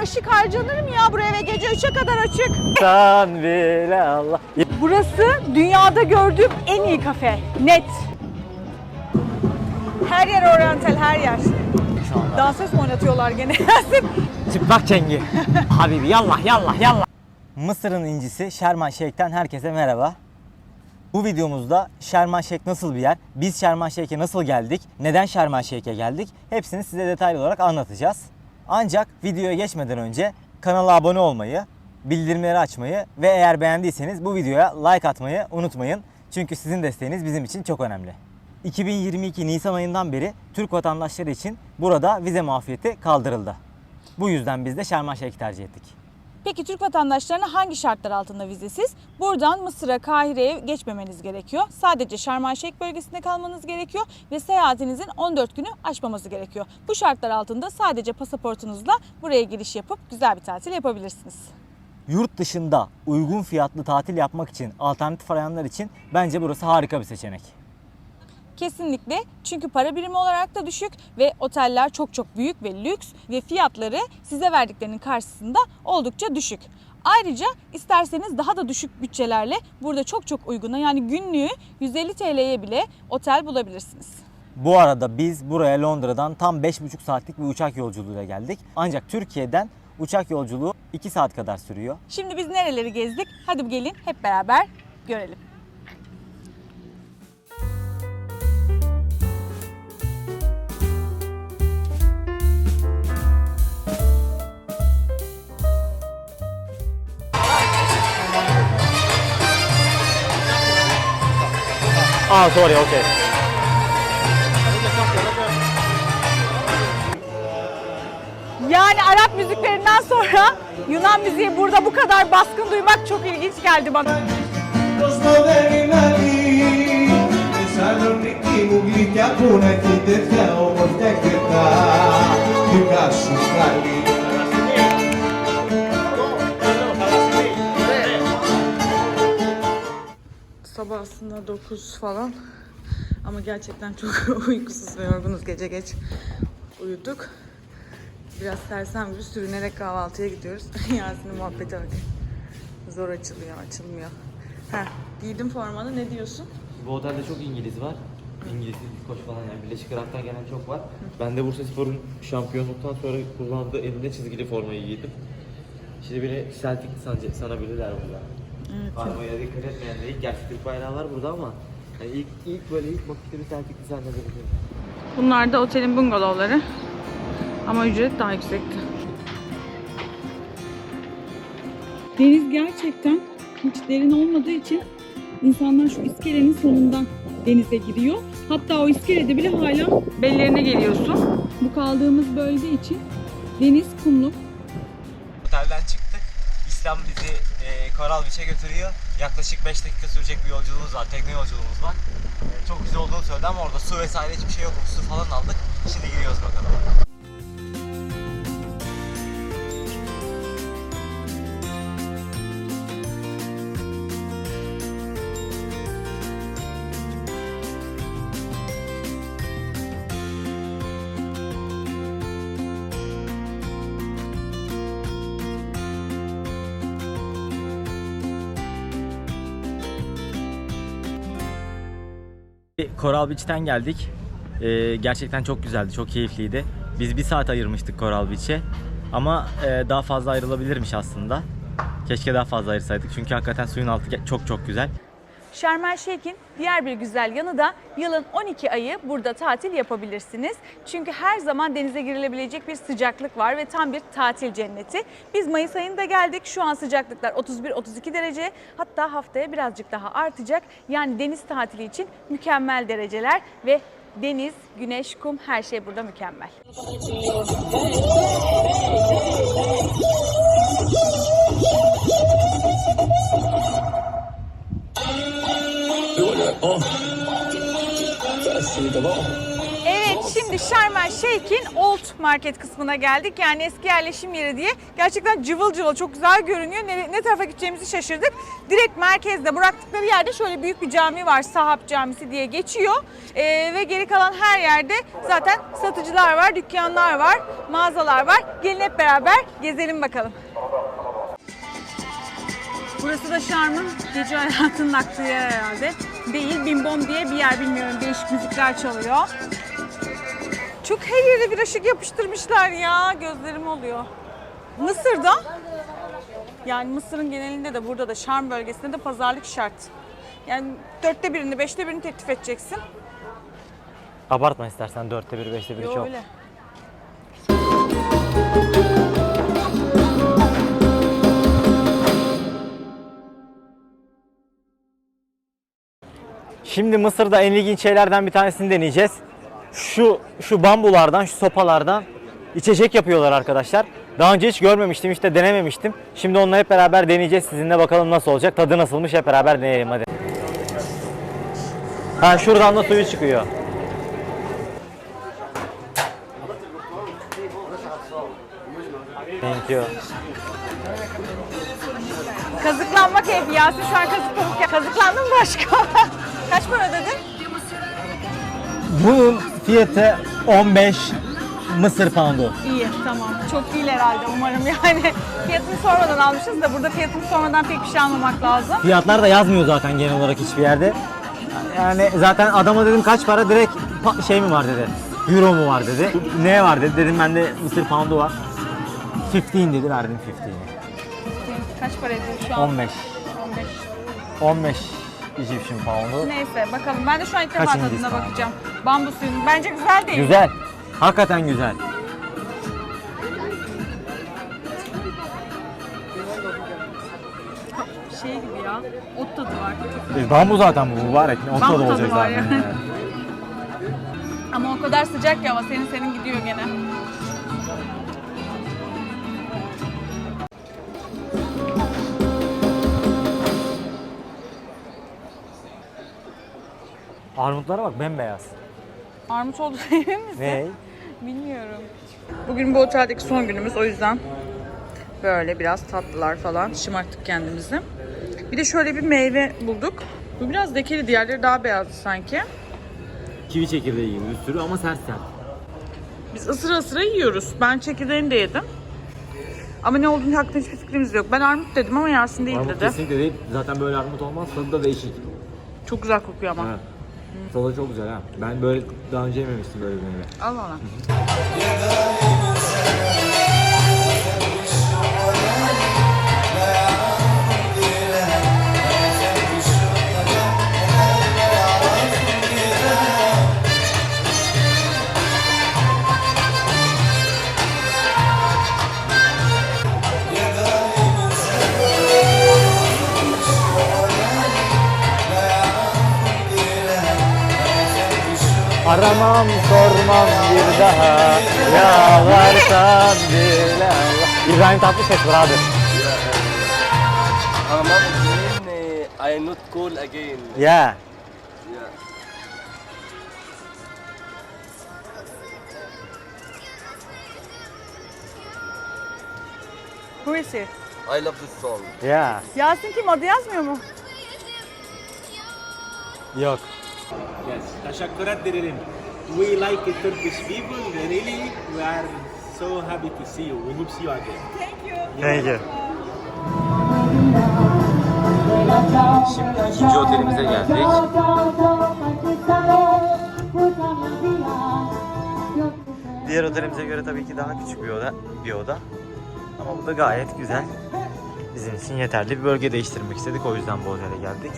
kadar ışık harcanır mı ya buraya ve gece 3'e kadar açık? Sen bile Allah. Burası dünyada gördüğüm en iyi kafe. Net. Her yer oryantal, her yer. Dansöz mü oynatıyorlar gene? Çıplak çengi. Habibi yallah yallah yallah. Mısır'ın incisi Şerman Şeyh'ten herkese merhaba. Bu videomuzda Şerman Şeyh nasıl bir yer, biz Şerman Şeyh'e nasıl geldik, neden Şerman Şeyh'e geldik hepsini size detaylı olarak anlatacağız. Ancak videoya geçmeden önce kanala abone olmayı, bildirimleri açmayı ve eğer beğendiyseniz bu videoya like atmayı unutmayın. Çünkü sizin desteğiniz bizim için çok önemli. 2022 Nisan ayından beri Türk vatandaşları için burada vize muafiyeti kaldırıldı. Bu yüzden biz de Şeyh'i tercih ettik. Peki Türk vatandaşlarına hangi şartlar altında vizesiz? Buradan Mısır'a, Kahire'ye geçmemeniz gerekiyor. Sadece Şarm Şeyh bölgesinde kalmanız gerekiyor ve seyahatinizin 14 günü aşmaması gerekiyor. Bu şartlar altında sadece pasaportunuzla buraya giriş yapıp güzel bir tatil yapabilirsiniz. Yurt dışında uygun fiyatlı tatil yapmak için alternatif arayanlar için bence burası harika bir seçenek. Kesinlikle çünkü para birimi olarak da düşük ve oteller çok çok büyük ve lüks ve fiyatları size verdiklerinin karşısında oldukça düşük. Ayrıca isterseniz daha da düşük bütçelerle burada çok çok uyguna yani günlüğü 150 TL'ye bile otel bulabilirsiniz. Bu arada biz buraya Londra'dan tam 5,5 saatlik bir uçak yolculuğuyla geldik. Ancak Türkiye'den uçak yolculuğu 2 saat kadar sürüyor. Şimdi biz nereleri gezdik? Hadi gelin hep beraber görelim. Aa sorry, okay. Yani Arap müziklerinden sonra Yunan müziği burada bu kadar baskın duymak çok ilginç geldi bana. Κοσμοδέρι να δει Θεσσαλονίκη μου γλυκιά που να έχει τέτοια όμορφια και τα δικά σου καλή Sabah aslında 9 falan ama gerçekten çok uykusuz ve yorgunuz gece geç uyuduk. Biraz sersem gibi sürünerek kahvaltıya gidiyoruz. Yasin'in muhabbete bak. Zor açılıyor, açılmıyor. Heh, giydim formanı ne diyorsun? Bu otelde çok İngiliz var. İngiliz, İskoç falan yani Birleşik Irak'tan gelen çok var. Ben de Bursa Spor'un şampiyonluktan sonra kullandığı elinde çizgili formayı giydim. Şimdi beni Celtic san- sanabilirler burada. Evet. Armaya dikkat etmeyen de ilk gerçi Türk bayrağı var burada ama yani ilk, ilk böyle ilk vakitte bir Celtic'li zannedebilirim. Bunlar da otelin bungalovları. Ama ücret daha yüksekti. Deniz gerçekten hiç derin olmadığı için insanlar şu iskelenin sonundan denize giriyor. Hatta o iskelede bile hala bellerine geliyorsun. Bu kaldığımız bölge için deniz kumluk. Otelden çıktık. İslam bizi e, Coral Beach'e götürüyor. Yaklaşık 5 dakika sürecek bir yolculuğumuz var. Tekne yolculuğumuz var. E, çok güzel olduğunu söyledi ama orada su vesaire hiçbir şey yok. Su falan aldık. Şimdi giriyoruz bakalım. Coral Beach'ten geldik. Ee, gerçekten çok güzeldi, çok keyifliydi. Biz bir saat ayırmıştık Coral Beach'e. Ama e, daha fazla ayrılabilirmiş aslında. Keşke daha fazla ayırsaydık çünkü hakikaten suyun altı çok çok güzel. Şarm El Şeyh'in diğer bir güzel yanı da yılın 12 ayı burada tatil yapabilirsiniz. Çünkü her zaman denize girilebilecek bir sıcaklık var ve tam bir tatil cenneti. Biz Mayıs ayında geldik. Şu an sıcaklıklar 31-32 derece. Hatta haftaya birazcık daha artacak. Yani deniz tatili için mükemmel dereceler ve deniz, güneş, kum her şey burada mükemmel. Evet Şimdi Sharm el Sheikh'in Old Market kısmına geldik. Yani eski yerleşim yeri diye. Gerçekten cıvıl cıvıl çok güzel görünüyor. Ne, ne tarafa gideceğimizi şaşırdık. Direkt merkezde bıraktıkları yerde şöyle büyük bir cami var. Sahab Camisi diye geçiyor. Ee, ve geri kalan her yerde zaten satıcılar var, dükkanlar var, mağazalar var. Gelin hep beraber gezelim bakalım. Burası da Şarm'ın gece hayatının aktığı yer herhalde. Değil, Bimbom diye bir yer bilmiyorum. Değişik müzikler çalıyor. Çok her yere bir ışık yapıştırmışlar ya. Gözlerim oluyor. Mısır'da, yani Mısır'ın genelinde de burada da Şarm bölgesinde de pazarlık şart. Yani dörtte birini, beşte birini teklif edeceksin. Abartma istersen dörtte bir, beşte bir Yo, çok. öyle. Şimdi Mısır'da en ilginç şeylerden bir tanesini deneyeceğiz. Şu şu bambulardan, şu sopalardan içecek yapıyorlar arkadaşlar. Daha önce hiç görmemiştim, işte denememiştim. Şimdi onunla hep beraber deneyeceğiz sizinle bakalım nasıl olacak. Tadı nasılmış hep beraber deneyelim hadi. Ha şuradan da suyu çıkıyor. Thank you. Kazıklanmak hep. Yasin şu an kazıklanıp Kazıklandın mı başka? Kaç para ödedin? Bunun fiyatı 15 Mısır poundu. İyi tamam. Çok değil herhalde umarım yani. Fiyatını sormadan almışız da burada fiyatını sormadan pek bir şey almamak lazım. Fiyatlar da yazmıyor zaten genel olarak hiçbir yerde. Yani zaten adama dedim kaç para direkt pa- şey mi var dedi. Euro mu var dedi. Ne var dedi. Dedim bende Mısır poundu var. 15 dedi verdim 15'i. Kaç para ediyor şu an? 15. 15. 15 Egyptian poundu. Neyse bakalım. Ben de şu an ilk defa tadına poundu? bakacağım. Bambu suyunun. Bence güzel değil. Güzel. Hakikaten güzel. Şey gibi ya. Ot tadı var. E, Bambu zaten bu mübarek. O Bambu da tadı olacak var zaten. yani. Ama o kadar sıcak ki ama senin senin gidiyor gene. Armutlara bak bembeyaz. Armut oldu emin misin? Ne? Bilmiyorum. Bugün bu oteldeki son günümüz o yüzden böyle biraz tatlılar falan şımarttık kendimizi. Bir de şöyle bir meyve bulduk. Bu biraz dekeli, diğerleri daha beyazdı sanki. Kivi çekirdeği gibi bir sürü ama sert sert. Biz ısıra ısıra yiyoruz. Ben çekirdeğini de yedim. Ama ne olduğunu hakkında hiçbir fikrimiz yok. Ben armut dedim ama Yasin değil Armut dedi. kesinlikle değil. Zaten böyle armut olmaz. Tadı da değişik. Çok güzel kokuyor ama. Evet. Tadı çok güzel ha. Ben böyle daha önce yememiştim böyle bir meyve. Allah Allah. Aramam sormam bir daha Yalvarsan bile İbrahim Tatlıses brother Aramam again I not call again Yeah Yeah Who is it? I love this song. Yeah. Yasin kim adı yazmıyor mu? Yok. Yes. Teşekkür ederim. We like the Turkish people, really. We are so happy to see you. We hope to see you again. Thank you Şimdi ikinci otelimize geldik. Diğer otelimize göre tabii ki daha küçük bir oda, bir oda. Ama bu da gayet güzel. Bizim için yeterli bir bölge değiştirmek istedik. O yüzden bu otele geldik.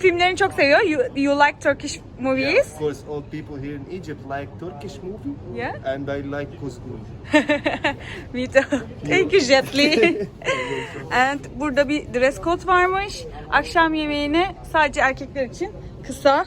Filmlerini çok seviyor. You, you like Turkish movies? Of course, all people here in Egypt like Turkish movie, Yeah. and I like couscous. Me too. Thank you Jetli. And burada bir dress code varmış. Akşam yemeğine sadece erkekler için kısa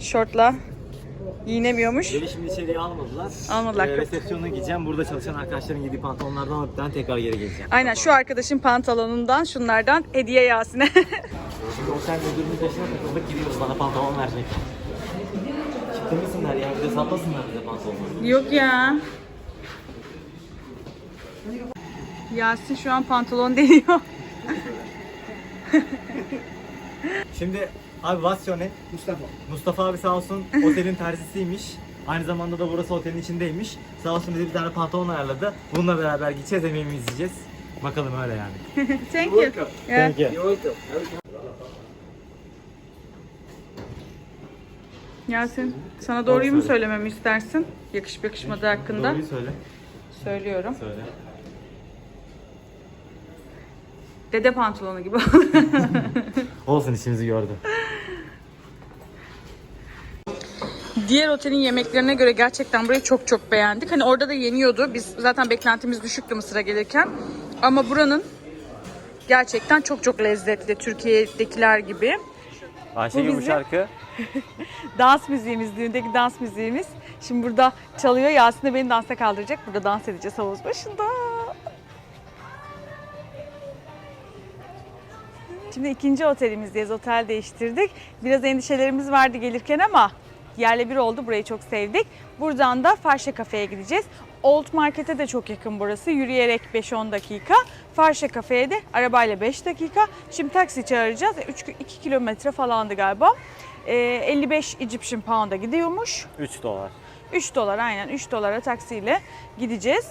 şortla Giyinemiyormuş. Beni şimdi içeriye almadılar. Almadılar. Ee, resepsiyona gideceğim. Burada çalışan arkadaşların giydiği pantolonlardan alıp ben tekrar geri geleceğim. Aynen şu arkadaşın pantolonundan şunlardan hediye Yasin'e. Şimdi otel müdürünün peşine takıldık gidiyoruz bana pantolon verecek. Çıktırmışsınlar ya bir de satmasınlar bize pantolonu. Yok ya. Yasin şu an pantolon deniyor. Şimdi abi your name? Mustafa. Mustafa abi sağ olsun otelin terzisiymiş. Aynı zamanda da burası otelin içindeymiş. Sağ olsun bize bir tane pantolon ayarladı. Bununla beraber gideceğiz yemeğimizi yiyeceğiz. Bakalım öyle yani. Thank you. Yeah. Thank you. Yasin sana doğruyu mu söylememi istersin? Yakışıp yakışmadığı hakkında. Doğruyu söyle. Söylüyorum. Söyle. Dede pantolonu gibi. Olsun işimizi gördü. Diğer otelin yemeklerine göre gerçekten burayı çok çok beğendik. Hani orada da yeniyordu. Biz zaten beklentimiz düşüktü Mısır'a gelirken. Ama buranın gerçekten çok çok lezzetli. Türkiye'dekiler gibi. Ayşegül Bu şarkı Dans müziğimiz, düğündeki dans müziğimiz. Şimdi burada çalıyor. Yasin de beni dansa kaldıracak. Burada dans edeceğiz havuz başında. Şimdi ikinci otelimizdeyiz. Otel değiştirdik. Biraz endişelerimiz vardı gelirken ama yerle bir oldu. Burayı çok sevdik. Buradan da Farşe Kafe'ye gideceğiz. Old Market'e de çok yakın burası. Yürüyerek 5-10 dakika. Farşe Kafe'ye de arabayla 5 dakika. Şimdi taksi çağıracağız. 3, 2 kilometre falandı galiba. Ee, 55 Egyptian Pound'a gidiyormuş. 3 dolar. 3 dolar aynen 3 dolara taksiyle gideceğiz.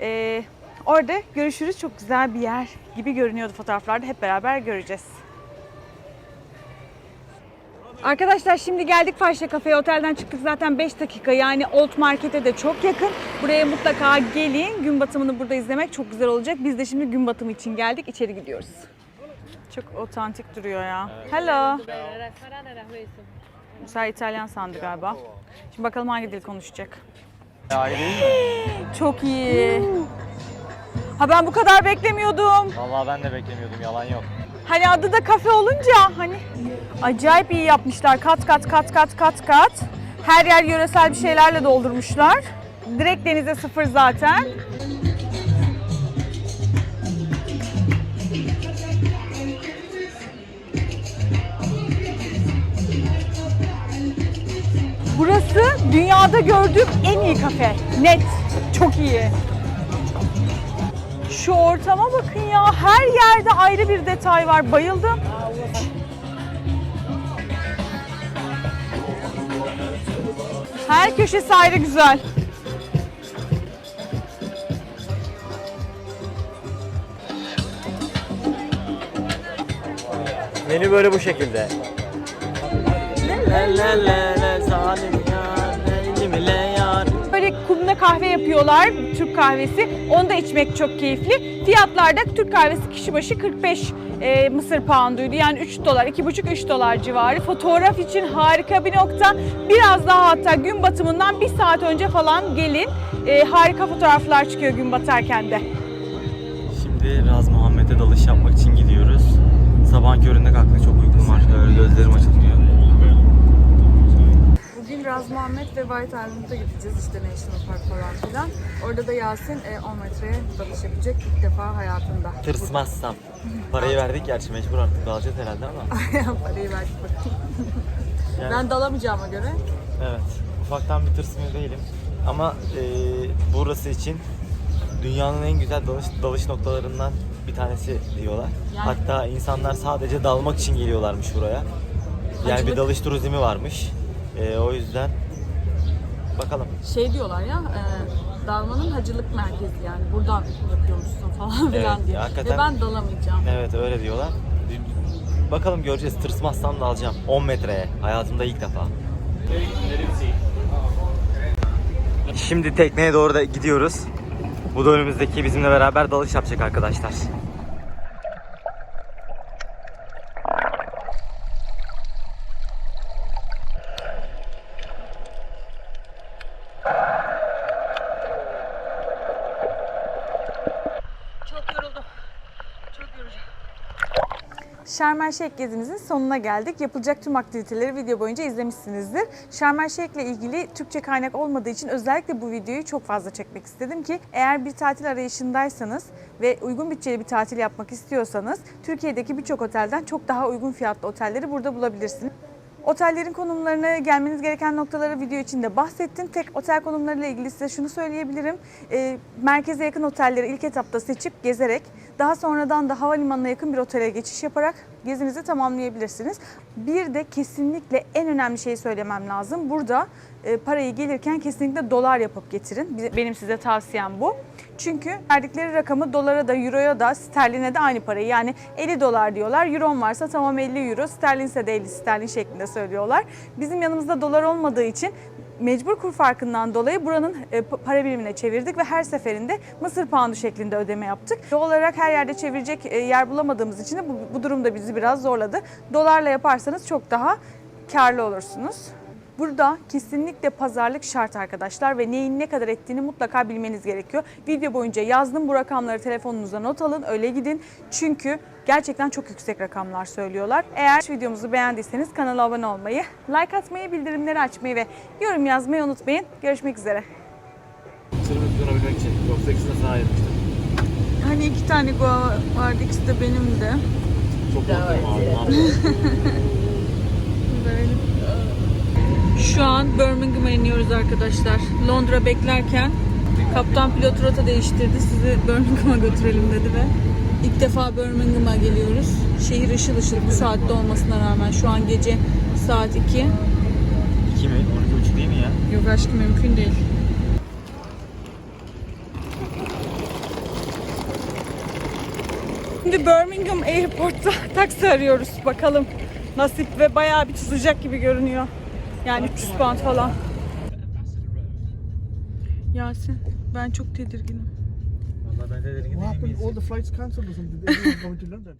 Ee, orada görüşürüz. Çok güzel bir yer gibi görünüyordu fotoğraflarda. Hep beraber göreceğiz. Arkadaşlar şimdi geldik Fahişe Kafe'ye. Otelden çıktık zaten 5 dakika. Yani Old Market'e de çok yakın. Buraya mutlaka gelin. Gün batımını burada izlemek çok güzel olacak. Biz de şimdi gün batımı için geldik. İçeri gidiyoruz. Çok otantik duruyor ya. Hello. Musa İtalyan sandı galiba. Şimdi bakalım hangi dil konuşacak. Çok iyi. Ha ben bu kadar beklemiyordum. Vallahi ben de beklemiyordum yalan yok. Hani adı da kafe olunca hani acayip iyi yapmışlar. Kat kat kat kat kat kat. Her yer yöresel bir şeylerle doldurmuşlar. Direkt denize sıfır zaten. Burası dünyada gördüğüm en iyi kafe. Net. Çok iyi. Şu ortama bakın ya. Her yerde ayrı bir detay var. Bayıldım. Her köşesi ayrı güzel. Menü böyle bu şekilde. Böyle kumda kahve yapıyorlar. Türk kahvesi. Onu da içmek çok keyifli. Fiyatlar da Türk kahvesi kişi başı 45 e, Mısır pounduydu. Yani 3 dolar, 2,5-3 dolar civarı. Fotoğraf için harika bir nokta. Biraz daha hatta gün batımından bir saat önce falan gelin. E, harika fotoğraflar çıkıyor gün batarken de. Şimdi Raz Muhammed'e dalış yapmak için gidiyoruz. Sabahın köründe kalktık çok uykum var. Öyle gözlerim açılmıyor. Raz Muhammed ve White Island'a gideceğiz işte National Park falan filan. Orada da Yasin e, 10 metreye dalış yapacak ilk defa hayatında. Tırsmazsam. Parayı verdik gerçi mecbur artık dalacağız herhalde ama. Parayı verdik bakalım. Yani- Ben dalamayacağıma göre. Evet. Ufaktan bir tırsmıyor değilim. Ama e, burası için dünyanın en güzel dalış, dalış noktalarından bir tanesi diyorlar. Yani- Hatta insanlar sadece dalmak için geliyorlarmış buraya. Yani Hacılık. bir dalış turizmi varmış. E, o yüzden bakalım. Şey diyorlar ya, e, dalmanın hacılık merkezi yani buradan yapıyormuşsun falan Evet, filan diye. hakikaten- Ve ben dalamayacağım. Evet öyle diyorlar. Bakalım göreceğiz. Tırsmazsam da alacağım. 10 metreye. Hayatımda ilk defa. Şimdi tekneye doğru da gidiyoruz. Bu da önümüzdeki bizimle beraber dalış yapacak arkadaşlar. Şarm El Şeyh gezimizin sonuna geldik. Yapılacak tüm aktiviteleri video boyunca izlemişsinizdir. Şarm El Şeyh ile ilgili Türkçe kaynak olmadığı için özellikle bu videoyu çok fazla çekmek istedim ki eğer bir tatil arayışındaysanız ve uygun bütçeli bir tatil yapmak istiyorsanız Türkiye'deki birçok otelden çok daha uygun fiyatlı otelleri burada bulabilirsiniz. Otellerin konumlarını, gelmeniz gereken noktaları video içinde bahsettim. Tek otel konumlarıyla ilgili size şunu söyleyebilirim. Ee, merkeze yakın otelleri ilk etapta seçip gezerek, daha sonradan da havalimanına yakın bir otele geçiş yaparak gezinizi tamamlayabilirsiniz. Bir de kesinlikle en önemli şeyi söylemem lazım. Burada e, parayı gelirken kesinlikle dolar yapıp getirin. Benim size tavsiyem bu. Çünkü verdikleri rakamı dolara da, euroya da, sterline de aynı parayı. Yani 50 dolar diyorlar. Euron varsa tamam 50 euro, sterlinse de 50 sterlin şeklinde söylüyorlar. Bizim yanımızda dolar olmadığı için mecbur kur farkından dolayı buranın e, pa- para birimine çevirdik ve her seferinde Mısır poundu şeklinde ödeme yaptık. Doğal olarak her yerde çevirecek e, yer bulamadığımız için de bu, bu durum da bizi biraz zorladı. Dolarla yaparsanız çok daha karlı olursunuz. Burada kesinlikle pazarlık şart arkadaşlar ve neyin ne kadar ettiğini mutlaka bilmeniz gerekiyor. Video boyunca yazdım bu rakamları telefonunuza not alın öyle gidin. Çünkü gerçekten çok yüksek rakamlar söylüyorlar. Eğer videomuzu beğendiyseniz kanala abone olmayı, like atmayı, bildirimleri açmayı ve yorum yazmayı unutmayın. Görüşmek üzere. Sırrımı tutunabilmek için. Yoksa ikisine sana ayırmıştım. Hani iki tane goa vardı ikisi de benim de. Çok korktum abi. Şu an Birmingham'a iniyoruz arkadaşlar. Londra beklerken kaptan pilot rota değiştirdi. Sizi Birmingham'a götürelim dedi ve ilk defa Birmingham'a geliyoruz. Şehir ışıl ışıl bu saatte olmasına rağmen şu an gece saat 2. 2 mi? 12.30 değil mi ya? Yok aşkım mümkün değil. Şimdi Birmingham Airport'ta taksi arıyoruz. Bakalım nasip ve bayağı bir tutacak gibi görünüyor. Yani 300 pound falan. Yasin ben çok tedirginim. Vallahi ben de dedim What happened? All the flights cancelled or something? Everyone's going to London.